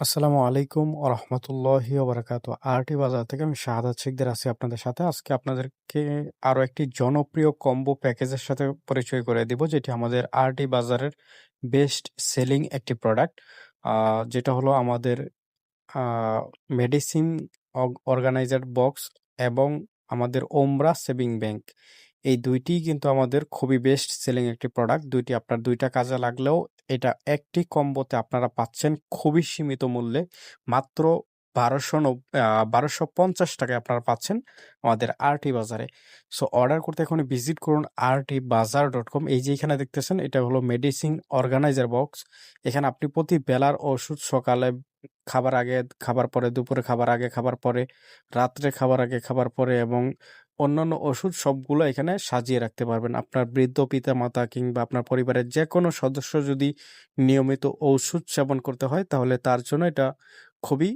আসসালামু আলাইকুম ও রহমতুল্লাহি ওবরাকাত আরটি বাজার থেকে আমি শাহাদাত শিকদার আছি আপনাদের সাথে। আজকে আপনাদেরকে আরও একটি জনপ্রিয় কম্বো প্যাকেজের সাথে পরিচয় করে দিব, যেটি আমাদের আরটি বাজারের বেস্ট সেলিং একটি প্রোডাক্ট। যেটা হলো আমাদের মেডিসিন অর্গানাইজার বক্স এবং আমাদের ওমরা সেভিং ব্যাংক। এই দুইটি কিন্তু আমাদের খুবই বেস্ট সেলিং একটি প্রোডাক্ট। দুইটি আপনার দুইটা কাজে লাগলেও এটা একটি কম্বোতে আপনারা পাচ্ছেন খুবই সীমিত মূল্যে। মাত্র বারোশো বারোশো পঞ্চাশ টাকায় আপনারা পাচ্ছেন আমাদের আরটি বাজারে। সো অর্ডার করতে এখন ভিজিট করুন আরটি বাজার ডট কম। এই যে এখানে দেখতেছেন, এটা হলো মেডিসিন অর্গানাইজার বক্স। এখানে আপনি প্রতি বেলার ওষুধ সকালে খাবার আগে, খাবার পরে, দুপুরে খাবার আগে, খাবার পরে, রাত্রে খাবার আগে, খাবার পরে এবং অন্যান্য ওষুধ সবগুলো এখানে সাজিয়ে রাখতে পারবেন। আপনার বৃদ্ধ পিতা মাতা কিংবা আপনার পরিবারের যে কোনো সদস্য যদি নিয়মিত ঔষধ সেবন করতে হয়, তাহলে তার জন্য এটা খুবই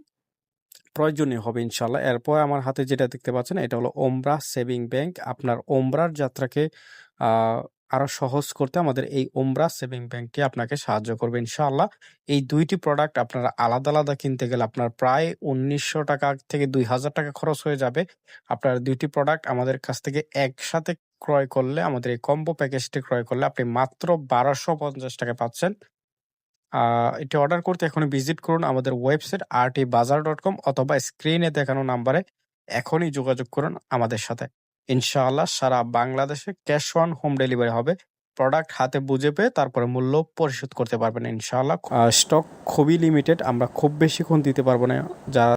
প্রয়োজনীয় হবে ইনশাল্লাহ এরপর আমার হাতে যেটা দেখতে পাচ্ছেন, এটা হলো ওমরা সেভিং ব্যাংক। আপনার ওমরার যাত্রাকে আরও সহজ করতে আমাদের এই ওমরা সেভিং ব্যাংকটি আপনাকে সাহায্য করবে ইনশাআল্লাহ। এই দুইটি প্রোডাক্ট আপনারা আলাদা আলাদা কিনতে গেলে আপনার প্রায় উনিশশো টাকা থেকে দুই হাজার টাকা খরচ হয়ে যাবে। আপনার দুইটি প্রোডাক্ট আমাদের কাছ থেকে একসাথে ক্রয় করলে, আমাদের এই কম্বো প্যাকেজটি ক্রয় করলে আপনি মাত্র বারোশো পঞ্চাশ টাকা পাচ্ছেন। এটি অর্ডার করতে এখনই ভিজিট করুন আমাদের ওয়েবসাইট আর টি বাজার ডট কম অথবা স্ক্রিনে দেখানো নাম্বারে এখনই যোগাযোগ করুন আমাদের সাথে। ইনশাআল্লাহ সারা বাংলাদেশে ক্যাশ অন হোম ডেলিভারি হবে। প্রোডাক্ট হাতে বুঝে পেয়ে তারপরে মূল্য পরিশোধ করতে পারবেন ইনশাআল্লাহ। স্টক খুবই লিমিটেড আমরা খুব বেশিক্ষণ দিতে পারব না। যারা